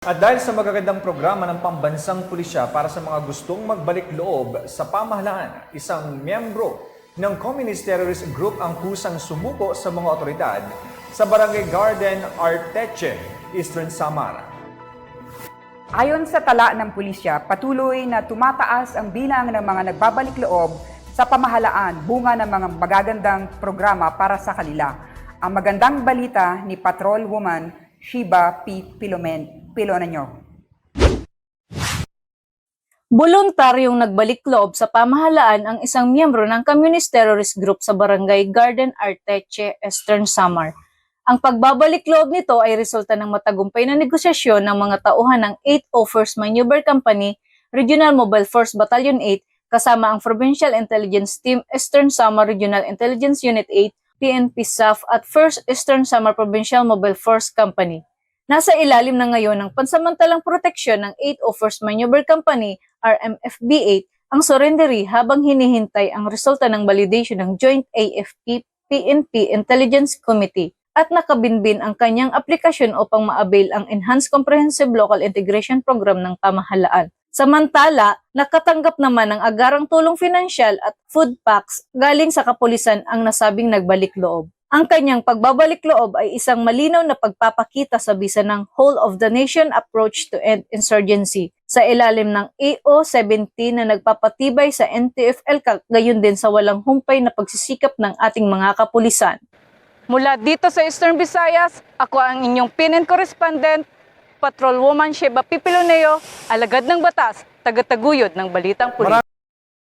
At dahil sa magagandang programa ng pambansang pulisya para sa mga gustong magbalik loob sa pamahalaan, isang miyembro ng Communist Terrorist Group ang kusang sumuko sa mga otoridad sa Barangay Garden, Arteche, Eastern Samar. Ayon sa tala ng pulisya, patuloy na tumataas ang bilang ng mga nagbabalik loob sa pamahalaan bunga ng mga magagandang programa para sa kanila. Ang magandang balita ni Patrol Woman Shiba P. Pilomen, Pilonanyo. Voluntaryong nagbalik loob sa pamahalaan ang isang miyembro ng Communist Terrorist Group sa Barangay Garden Arteche, Eastern Samar. Ang pagbabalik loob nito ay resulta ng matagumpay na negosyasyon ng mga tauhan ng 801st Maneuver Company, Regional Mobile Force Battalion 8, kasama ang Provincial Intelligence Team, Eastern Samar Regional Intelligence Unit 8, PNP SAF at 1st Eastern Samar Provincial Mobile Force Company. Nasa ilalim na ngayon ng pansamantalang proteksyon ng 801st Maneuver Company, RMFB-8, ang surrendery habang hinihintay ang resulta ng validation ng Joint AFP-PNP Intelligence Committee at nakabinbin ang kanyang aplikasyon upang ma-avail ang Enhanced Comprehensive Local Integration Program ng pamahalaan. Samantala, nakatanggap naman ng agarang tulong pinansyal at food packs galing sa kapulisan ang nasabing nagbalik loob. Ang kanyang pagbabalik loob ay isang malinaw na pagpapakita sa bisa ng whole of the nation approach to end insurgency sa ilalim ng AO-17 na nagpapatibay sa NTF-ELCAC gayon din sa walang humpay na pagsisikap ng ating mga kapulisan. Mula dito sa Eastern Visayas, ako ang inyong PNN correspondent, Patrolwoman Sheba Pipiloneo, alagad ng batas, tagataguyod ng Balitang Pulis.